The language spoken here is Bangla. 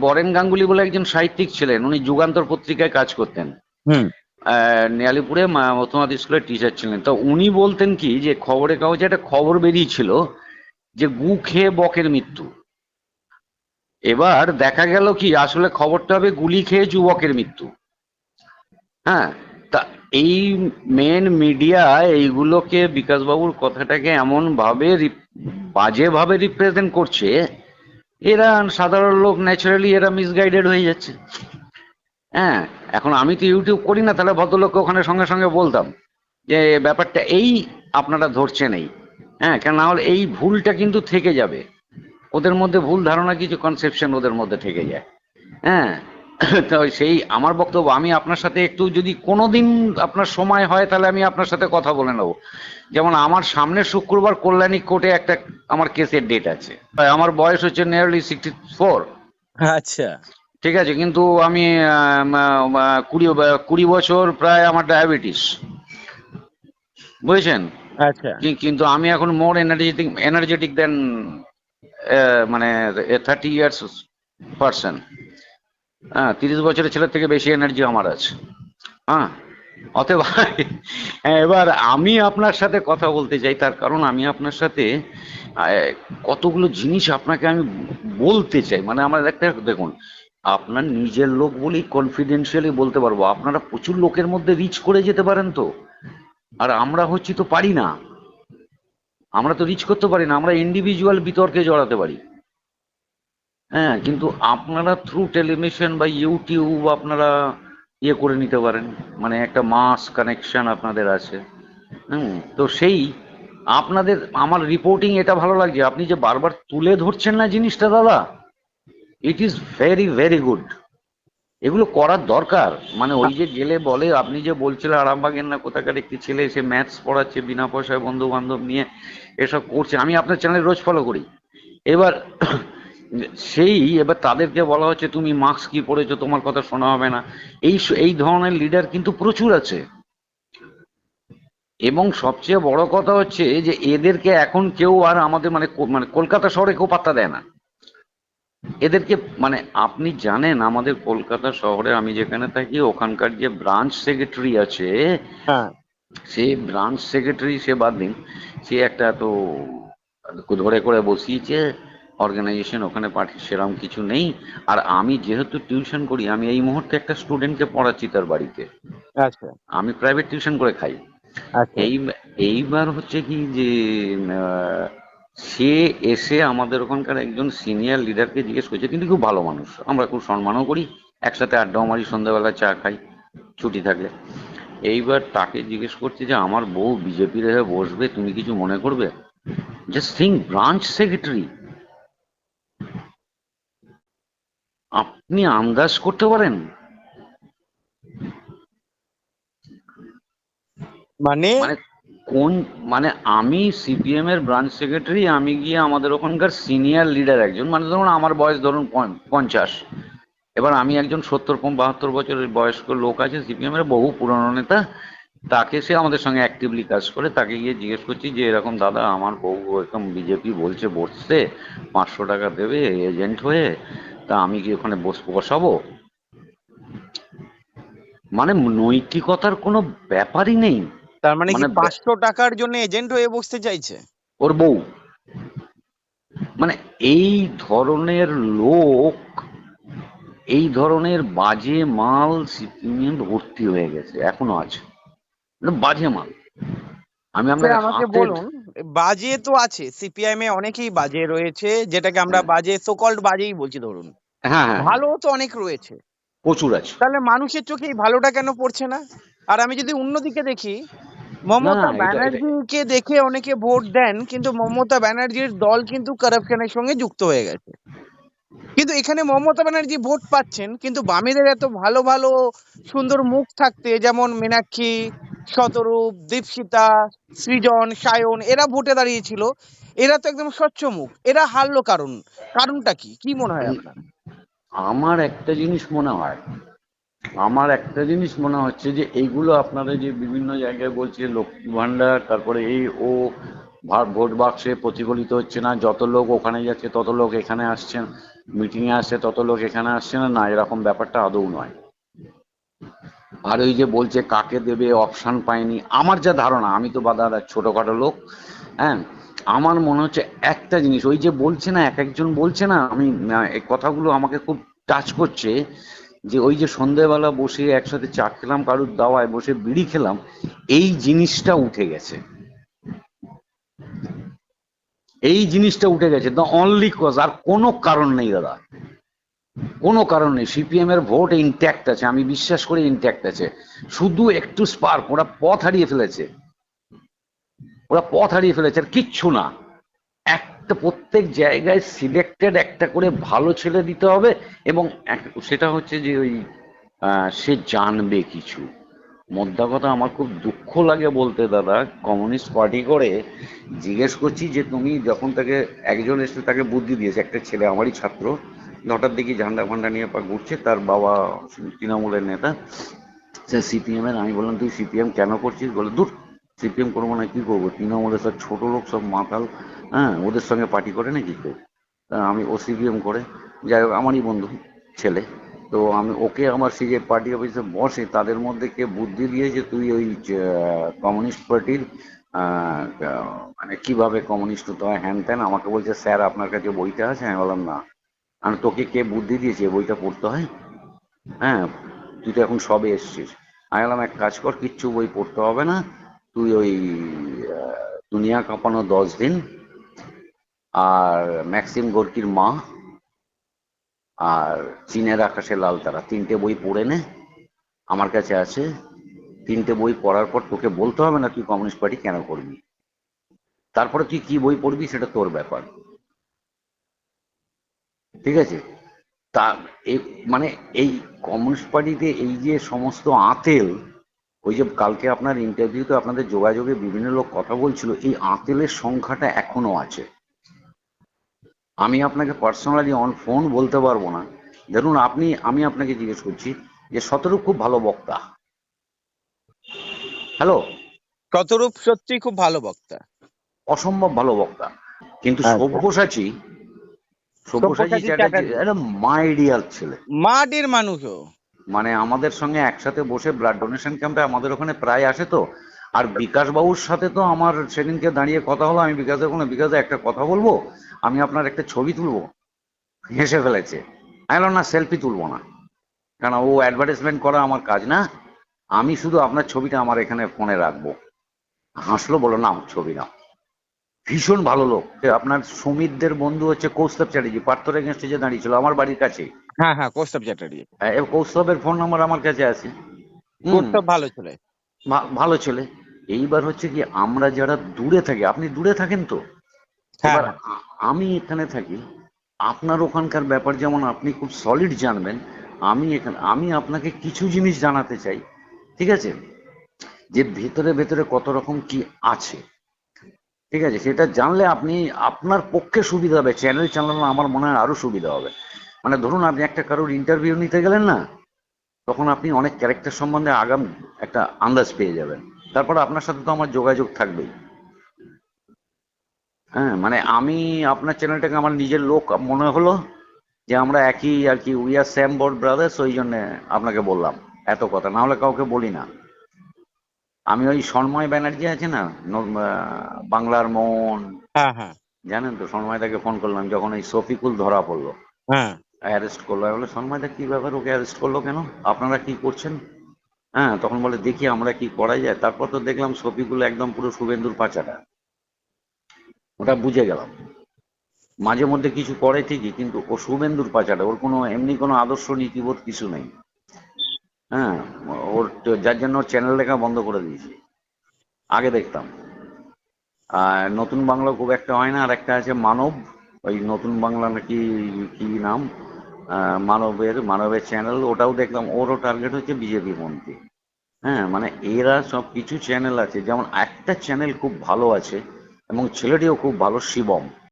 বরেন গাঙ্গুলি বলে একজন সাহিত্যিক ছিলেন উনি যুগান্তর পত্রিকায় কাজ করতেন। নিয়ালিপুরে মা- মধ্যমাত স্কুলের টিচার ছিলেন। তো উনি বলতেন কি যে খবরের কাগজে একটা খবর বেরিয়েছিল যে গু খেয়ে বকের মৃত্যু। এবার দেখা গেল কি আসলে খবরটা হবে গুলি খেয়ে যুবকের মৃত্যু। হ্যাঁ তা এই মেন মিডিয়া এইগুলোকে বিকাশবাবুর কথাটাকে এমন ভাবে রি- বাজেভাবে রিপ্রেজেন্ট করছে এরা সাধারণ লোক ন্যাচারালি এরা মিসগাইডেড হয়ে যাচ্ছে। হ্যাঁ এখন আমি তো ইউটিউব করি না, তাহলে ভদ্রলোককে ওখানে সঙ্গে সঙ্গে বলতাম যে, ব্যাপারটা এই আপনারা ধরছেন এই। হ্যাঁ কেন না হলে এই ভুলটা কিন্তু থেকে যাবে। ওদের মধ্যে ভুল ধারণা কিছু কনসেপশন ওদের মধ্যে থেকে যায়। হ্যাঁ তো সেই আমার বক্তব্য, আমি আপনার সাথে একটু যদি কোনোদিন আপনার সময় হয়, তাহলে আমি আপনার সাথে কথা বলে নেব। যেমন আমার সামনের শুক্রবার কল্যাণী কোর্টে একটা আমার কেসের ডেট আছে। আমার বয়স হচ্ছে নিয়ারলি সিক্সটি ফোর আচ্ছা। ঠিক আছে কিন্তু আমি কুড়ি কুড়ি বছর প্রায় আমার ডায়াবেটিস বুঝেছেন? আচ্ছা। কিন্তু আমি এখন মোর এনার্জেটিক এনার্জেটিক দেন মানে থার্টি ইয়ার্স পার্সন হ্যাঁ তিরিশ বছরের ছেলের থেকে বেশি এনার্জি আমার আছে। হ্যাঁ। অতএব হ্যাঁ, এবার আমি আপনার সাথে কথা বলতে চাই তার কারণ আমি আপনার সাথে কতগুলো জিনিস আপনাকে আমি বলতে চাই। মানে আমার একটা দেখুন আপনার নিজের লোক বলেই কনফিডেন্সিয়ালি বলতে পারব। আপনারা প্রচুর লোকের মধ্যে রিচ করে যেতে পারেন তো। আর আমরা হচ্ছি তো পারি না। আমরা তো রিচ করতে পারি না আমরা ইন্ডিভিজুয়াল বিতর্কে জড়াতে পারি। হ্যাঁ কিন্তু আপনারা থ্রু টেলিভিশন বা ইউটিউব আপনারা ইয়ে করে নিতে পারেন। মানে একটা মাস কানেকশন আপনাদের আছে। হুম, তো সেই আপনাদের, আমার রিপোর্টিং এটা ভালো লাগছে। আপনি যে বারবার তুলে ধরছেন না জিনিসটা, দাদা it is very very good এগুলো করার দরকার। মানে ওই যে গেলে বলে, আপনি যে বলছিলেন আরামবাগের না কোথাকার একটি ছেলে এসে ম্যাথস পড়াচ্ছে, বিনা পয়সায় বন্ধু বান্ধব নিয়ে এসব করছে। আমি আপনার চ্যানেল রোজ ফলো করি। এবার সেই এবার তাদেরকে বলা হচ্ছে তুমি মাস্ক কি পরেছো? তোমার কথা শোনা হবে না। এই এই ধরনের লিডার কিন্তু প্রচুর আছে। এবং সবচেয়ে বড় কথা হচ্ছে যে এদেরকে এখন কেউ আর আমাদের মানে মানে কলকাতা শহরে কেউ পাত্তা দেয় না। এদেরকে মানে আপনি জানেন আমাদের কলকাতা শহরে আমি যেখানে থাকি ওখানকার যে ব্রাঞ্চ সেক্রেটারি আছে হ্যাঁ। সে ব্রাঞ্চ সেক্রেটারি সে বাদ দিন। সে একটা তো ধরে করে বসিয়েছে অর্গানাইজেশন ওখানে পাঠিয়ে সেরকম কিছু নেই। আর আমি যেহেতু টিউশন করি আমি এই মুহূর্তে একটা স্টুডেন্টকে পড়াচ্ছি তার বাড়িতে। আচ্ছা। আমি প্রাইভেট টিউশন করে খাই। আচ্ছা। এই এইবার হচ্ছে কি যে সে এসে আমাদের ওখানকার একজন সিনিয়র লিডারকে জিজ্ঞেস করছে কিন্তু খুব ভালো মানুষ। আমরা খুব সম্মানও করি। একসাথে আড্ডাও মারি সন্ধ্যাবেলা চা খাই ছুটি থাকলে। এইবার তাকে জিজ্ঞেস করছে যে আমার বউ বিজেপির হয়ে বসবে তুমি কিছু মনে করবে? জাস্ট থিঙ্ক ব্রাঞ্চ সেক্রেটারি আপনি আন্দাজ করতে পারেন? মানে? মানে কোন মানে আমি সিপিএম এর ব্রাঞ্চ সেক্রেটারি আমি গিয়ে আমাদের ওখানকার সিনিয়র লিডার একজন মানে ধরুন আমার বয়স ধরুন পঞ্চাশ। এবার আমি একজন সত্তর পম বাহাত্তর বছরের বয়স্ক লোক আছে সিপিএম এর বহু পুরনো নেতা তাকে সে আমাদের সঙ্গে অ্যাক্টিভলি কাজ করে তাকে গিয়ে জিজ্ঞেস করছি যে এরকম দাদা আমার বউ এরকম বিজেপি বলছে বসতে পাঁচশো টাকা দেবে এজেন্ট হয়ে তা আমি কি ওখানে বস বসাবো? মানে নৈতিকতার কোনো ব্যাপারই নেই। তার মানে কি মানে- পাঁচশো টাকার জন্য এজেন্ট হয়ে বসতে চাইছে? ওর বউ। মানে এই ধরনের লোক এই ধরনের বাজে মাল সিপিএম ভর্তি হয়ে গেছে এখনও আছে। মানে বাজে মাল। আমি আপনাকে আমাকে বলুন বাজে তো আছে সিপিআইএম এ অনেকেই বাজে রয়েছে যেটাকে আমরা বাজে সোকল্ড বাজেই বলছি ধরুন। হ্যাঁ হ্যাঁ। ভালো তো অনেক রয়েছে। প্রচুর আছে। তাহলে মানুষের চোখে এই ভালোটা কেন পড়ছে না? আর আমি যদি অন্যদিকে দেখি মমতা ব্যানার্জিকে দেখে অনেকে ভোট দেন কিন্তু মমতা ব্যানার্জির দল কিন্তু কারাপশনের সঙ্গে যুক্ত হয়ে গেছে। কিন্তু এখানে মমতা ব্যানার্জি ভোট পাচ্ছেন কিন্তু বামেদের এত ভালো ভালো সুন্দর মুখ থাকতে যেমন মীনাক্ষী শতরূপ, দীপশিতা, সৃজন, সায়ন, এরা ভোটে দাঁড়িয়েছিল। এরা তো একদম স্বচ্ছ মুখ। এরা হারলো কারণ। কারণটা কি? কি মনে হয় আপনার? আমার একটা জিনিস মনে হয়। আমার একটা জিনিস মনে হচ্ছে যে, এইগুলো আপনারা যে বিভিন্ন জায়গায় বলছে লক্ষ্মী ভান্ডার তারপরে এই ও ভোট বাক্সে প্রতিফলিত হচ্ছে না। যত লোক ওখানে যাচ্ছে, তত লোক এখানে আসছেন মিটিং এ আসছে তত লোক এখানে আসছে না। না, এরকম ব্যাপারটা আদৌ নয়। আর ওই যে বলছে, কাকে দেবে অপশন পায়নি আমার যা ধারণা, আমি তো বাধা ছোটখাটো লোক হ্যাঁ? আমার মনে হচ্ছে একটা জিনিস, ওই যে বলছে না, এক একজন বলছে না, আমি এই কথাগুলো আমাকে খুব টাচ করছে যে ওই যে সন্ধেবেলা বসে একসাথে চা খেলাম, কারুর দাওয়ায় বসে বিড়ি খেলাম, এই জিনিসটা উঠে গেছে। এই জিনিসটা উঠে গেছে দ্য অনলি কজ আর কোনো কারণ নেই দাদা। কোনো কারণ সিপিএম এর ভোট ইনট্যাক্ট আছে, আমি বিশ্বাস করি ইনট্যাক্ট আছে। শুধু একটু স্পার্ক ওরা পথ হারিয়ে ফেলেছে। ওরা পথ হারিয়ে ফেলেছে, আর কিচ্ছু না। একটা প্রত্যেক জায়গায় সিলেক্টেড একটা করে ভালো ছেলে দিতে হবে, এবং সেটা হচ্ছে যে ওই সে জানবে কিছু। মোদ্দা কথা, আমার খুব দুঃখ লাগে বলতে দাদা, কমিউনিস্ট পার্টি করে জিজ্ঞেস করছি যে তুমি যখন তাকে, একজন এসে তাকে বুদ্ধি দিয়েছে, একটা ছেলে, আমারই ছাত্র হঠাৎ দিকে ঝান্ডা ফান্ডা নিয়ে পা ঘুরছে, তার বাবা তৃণমূলের নেতা। সে সিপিএম এর, আমি বললাম, তুই সিপিএম কেন করছিস? বলে, দূর, সিপিএম করব না, কি করব? তৃণমূলের সব ছোট লোক, সব মাতাল হ্যাঁ ওদের সঙ্গে পার্টি করে নাকি কেউ তা আমি ও সিপিএম করে, যাই হোক, আমারই বন্ধু, ছেলে। তো আমি ওকে আমার সেই যে পার্টি অফিসে বসে, তাদের মধ্যে কে বুদ্ধি দিয়েছে তুই ওই কমিউনিস্ট পার্টির মানে কীভাবে কমিউনিস্ট হতে হয়, হ্যান ত্যান, আমাকে বলছে, স্যার, আপনার কাছে বইটা আছে? আমি বললাম, না। আমি তোকে কে বুদ্ধি দিয়েছে? বইটা পড়তে হয়? হ্যাঁ তুই তো এখন সবে এসছিস। আমি বললাম, এক কাজ কর, কিচ্ছু বই পড়তে হবে না। তুই ওই দুনিয়া কাঁপানো দশ দিন আর ম্যাক্সিম গোর্কির মা আর চীনের আকাশে লাল তারা। তিনটে বই পড়ে নে। আমার কাছে আছে। তিনটে বই পড়ার পর তোকে বলতে হবে না তুই কমিউনিস্ট পার্টি কেন করবি। তারপরে তুই কি বই পড়বি সেটা তোর ব্যাপার। ঠিক আছে? তা মানে এই কমিউনিস্ট পার্টিতে এই যে সমস্ত আতেল ওই যে কালকে আপনার ইন্টারভিউতে আপনাদের যোগাযোগে বিভিন্ন লোক কথা বলছিল এই আতেলের সংখ্যাটা এখনও আছে। আমি আপনাকে পার্সোনালি অন ফোন বলতে পারব না। ধরুন আপনি আমি আপনাকে জিজ্ঞেস করছি যে শতরূপ খুব ভালো বক্তা। হ্যালো শতরূপ সত্যি খুব ভালো বক্তা। অসম্ভব ভালো বক্তা। কিন্তু আচ্ছা। সব্যসাচী সব্যসাচী সব্যসাচী চ্যাটার্জি চ্যাটার্জি। একটা মাইডিয়াল ছেলে। মাটির মানুষও। মানে আমাদের সঙ্গে একসাথে বসে ব্লাড ডোনেশন ক্যাম্পে আমাদের ওখানে প্রায় আসে তো। আর বিকাশ বাবুর সাথে তো আমার সেদিনকে দাঁড়িয়ে কথা হলো আমি বিকাশের কোনো বিকাশে একটা কথা বলব আমি আপনার একটা ছবি তুলবো। হেসে ফেলেছে। আমি না সেলফি তুলবো না। কারণ ও অ্যাডভার্টাইজমেন্ট করা আমার কাজ না। আমি শুধু আপনার ছবিটা আমার এখানে ফোনে রাখব। হাসলো বলো না ছবি না ভীষণ ভালো লোক। আপনার সুমিতদের বন্ধু হচ্ছে কৌস্তব চ্যাটার্জি পার্থর এগেনস্টে যে দাঁড়িয়েছিল আমার বাড়ির কাছে হ্যাঁ হ্যাঁ কৌস্তব চ্যাটার্জি। কৌস্তবের ফোন নাম্বার আমার কাছে আছে। কৌস্তব ভালো ছেলে। ভালো ছেলে। এইবার হচ্ছে কি আমরা যারা দূরে থাকি আপনি দূরে থাকেন তো? হ্যাঁ এবার আমি এখানে থাকি আপনার ওখানকার ব্যাপার যেমন আপনি খুব সলিড জানবেন আমি এখানে আমি আপনাকে কিছু জিনিস জানাতে চাই ঠিক আছে? যে ভেতরে ভেতরে কত রকম কি আছে। ঠিক আছে, সেটা জানলে আপনি আপনার পক্ষে সুবিধা হবে চ্যানেল চালানো আমার মনে হয় আরও সুবিধা হবে। মানে ধরুন আপনি একটা কারোর ইন্টারভিউ নিতে গেলেন না, তখন আপনি অনেক ক্যারেক্টার সম্বন্ধে আগাম একটা আন্দাজ পেয়ে যাবেন। তারপর আপনার সাথে তো আমার যোগাযোগ থাকবেই। হ্যাঁ মানে আমি আপনার চ্যানেলটাকে আমার নিজের লোক মনে হলো যে আমরা একই আর কি we are same board brothers ওই জন্য আপনাকে বললাম। এত কথা, না হলে কাউকে বলি না। আমি ওই সন্ময় ব্যানার্জি আছে না? বাংলার মন। হ্যাঁ হ্যাঁ। জানেন তো সন্ময়দাকে ফোন করলাম যখন এই শফিকুল ধরা পড়ল। হ্যাঁ। অ্যারেস্ট করল। আমি বলে সন্ময়দা কি ব্যাপার ওকে অ্যারেস্ট করল কেন? আপনারা কি করছেন? হ্যাঁ তখন বলে দেখি আমরা কি করা যায়। তারপর তো দেখলাম ছবিগুলো একদম পুরো শুভেন্দুর পাচাটা। ওটা বুঝে গেলাম। মাঝে মধ্যে কিছু করে ঠিকই কিন্তু ও শুভেন্দুর পাচাটা ওর কোনো এমনি কোনো আদর্শ নীতিবোধ কিছু নেই। হ্যাঁ ওর যার জন্য ওর চ্যানেল দেখা বন্ধ করে দিয়েছি। আগে দেখতাম। আর নতুন বাংলা খুব একটা হয় না, আর একটা আছে মানব। ওই নতুন বাংলা নাকি কি নাম? মানবের মানবের চ্যানেল ওটাও দেখলাম। ওরও টার্গেট হচ্ছে বিজেপি মন্ত্রী। হ্যাঁ মানে এরা সব কিছু চ্যানেল আছে। যেমন একটা চ্যানেল খুব ভালো আছে, এবং ছেলেটিও খুব ভালো, শিবম।